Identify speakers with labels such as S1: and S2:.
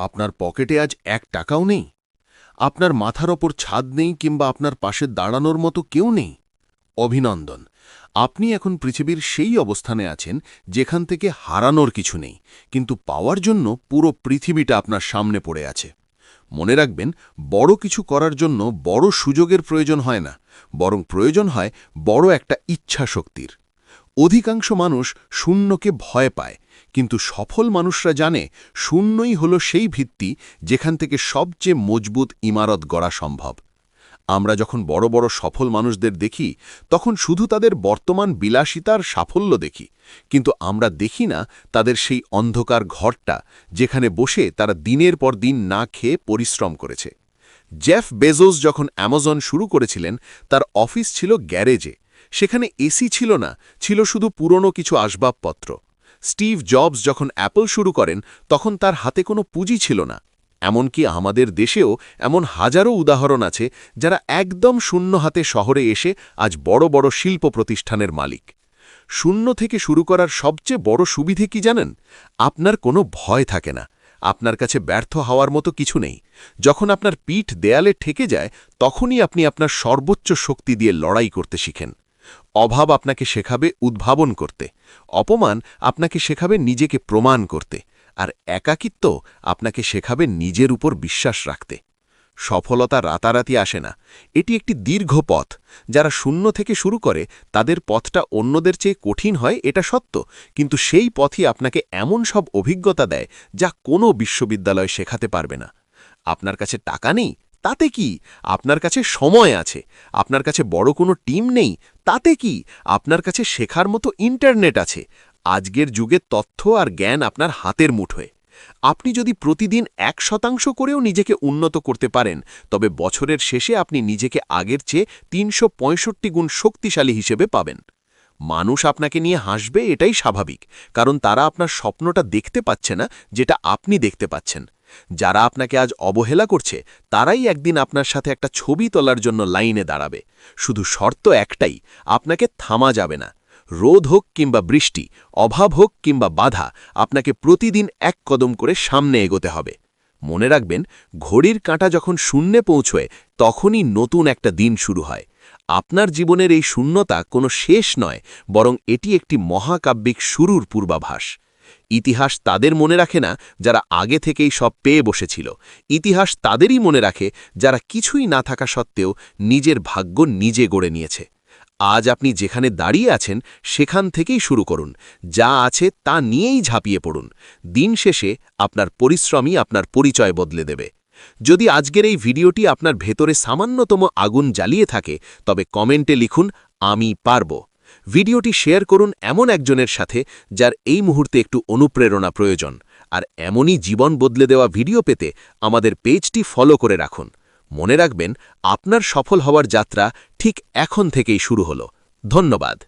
S1: আপনার পকেটে আজ এক টাকাও নেই। আপনার মাথার ওপর ছাদ নেই কিংবা আপনার পাশে দাঁড়ানোর মতো কেউ নেই। অভিনন্দন। আপনি এখন পৃথিবীর সেই অবস্থানে আছেন যেখান থেকে হারানোর কিছু নেই, কিন্তু পাওয়ার জন্য পুরো পৃথিবীটা আপনার সামনে পড়ে আছে। মনে রাখবেন, বড় কিছু করার জন্য বড় সুযোগের প্রয়োজন হয় না, বরং প্রয়োজন হয় বড় একটা ইচ্ছা শক্তির অধিকাংশ মানুষ শূন্যকে ভয় পায়, কিন্তু সফল মানুষরা জানে শূন্যই হল সেই ভিত্তি যেখান থেকে সবচেয়ে মজবুত ইমারত গড়া সম্ভব। আমরা যখন বড় বড় সফল মানুষদের দেখি, তখন শুধু তাদের বর্তমান বিলাসিতার সাফল্য দেখি, কিন্তু আমরা দেখি না তাদের সেই অন্ধকার ঘরটা যেখানে বসে তারা দিনের পর দিন না খেয়ে পরিশ্রম করেছে। জেফ বেজোস যখন অ্যামাজন শুরু করেছিলেন, তার অফিস ছিল গ্যারেজে। সেখানে এসি ছিল না, ছিল শুধু পুরনো কিছু আসবাবপত্র। স্টিভ জবস যখন অ্যাপল শুরু করেন, তখন তার হাতে কোনো পুঁজি ছিল না। এমনকি আমাদের দেশেও এমন হাজারো উদাহরণ আছে যারা একদম শূন্য হাতে শহরে এসে আজ বড় বড় শিল্প প্রতিষ্ঠানের মালিক। শূন্য থেকে শুরু করার সবচেয়ে বড় সুবিধে কি জানেন? আপনার কোনো ভয় থাকে না। আপনার কাছে ব্যর্থ হওয়ার মতো কিছু নেই। যখন আপনার পিঠ দেয়ালে ঠেকে যায়, তখনই আপনি আপনার সর্বোচ্চ শক্তি দিয়ে লড়াই করতে শিখেন। অভাব আপনাকে শেখাবে উদ্ভাবন করতে। অপমান আপনাকে শেখাবে নিজেকে প্রমাণ করতে। আর একাকিত্ব আপনাকে শেখাবে নিজের উপর বিশ্বাস রাখতে। সফলতা রাতারাতি আসে না। এটি একটি দীর্ঘ পথ। যারা শূন্য থেকে শুরু করে, তাদের পথটা অন্যদের চেয়ে কঠিন হয়, এটা সত্য। কিন্তু সেই পথই আপনাকে এমন সব অভিজ্ঞতা দেয় যা কোনো বিশ্ববিদ্যালয় শেখাতে পারবে না। আপনার কাছে টাকা নেই? তাতে কি? আপনার কাছে সময় আছে। আপনার কাছে বড় কোনো টিম নেই। তাতে কি? আপনার কাছে শেখার মতো ইন্টারনেট আছে। আজকের যুগে তথ্য আর জ্ঞান আপনার হাতের মুঠোয়। আপনি যদি প্রতিদিন এক শতাংশ করেও নিজেকে উন্নত করতে পারেন, তবে বছরের শেষে আপনি নিজেকে আগের চেয়ে তিনশো পঁয়ষট্টি গুণ শক্তিশালী হিসেবে পাবেন। মানুষ আপনাকে নিয়ে হাসবে, এটাই স্বাভাবিক। কারণ তারা আপনার স্বপ্নটা দেখতে পাচ্ছে না, যেটা আপনি দেখতে পাচ্ছেন। যারা আপনাকে আজ অবহেলা করছে, তারাই একদিন আপনার সাথে একটা ছবি তোলার জন্য লাইনে দাঁড়াবে। শুধু শর্ত একটাই, আপনাকে থামা যাবে না। রোদ হোক কিংবা বৃষ্টি, অভাব হোক কিংবা বাধা, আপনাকে প্রতিদিন এক কদম করে সামনে এগোতে হবে। মনে রাখবেন, ঘড়ির কাঁটা যখন শূন্যে পৌঁছয়, তখনই নতুন একটা দিন শুরু হয়। আপনার জীবনের এই শূন্যতা কোনো শেষ নয়, বরং এটি একটি মহাকাব্যিক শুরুর পূর্বাভাস। ইতিহাস তাদের মনে রাখে না যারা আগে থেকেই সব পেয়ে বসেছিল। ইতিহাস তাদেরই মনে রাখে যারা কিছুই না থাকা সত্ত্বেও নিজের ভাগ্য নিজে গড়ে নিয়েছে। আজ আপনি যেখানে দাঁড়িয়ে আছেন সেখান থেকেই শুরু করুন। যা আছে তা নিয়েই ঝাঁপিয়ে পড়ুন। দিন শেষে আপনার পরিশ্রমই আপনার পরিচয় বদলে দেবে। যদি আজকের এই ভিডিওটি আপনার ভেতরে সামান্যতম আগুন জ্বালিয়ে থাকে, তবে কমেন্টে লিখুন, আমি পারব। ভিডিওটি শেয়ার করুন এমন একজনের সাথে যার এই মুহূর্তে একটু অনুপ্রেরণা প্রয়োজন। আর এমনই জীবন বদলে দেওয়া ভিডিও পেতে আমাদের পেজটি ফলো করে রাখুন। মনে রাখবেন, আপনার সফল হওয়ার যাত্রা ঠিক এখন থেকেই শুরু হলো। ধন্যবাদ।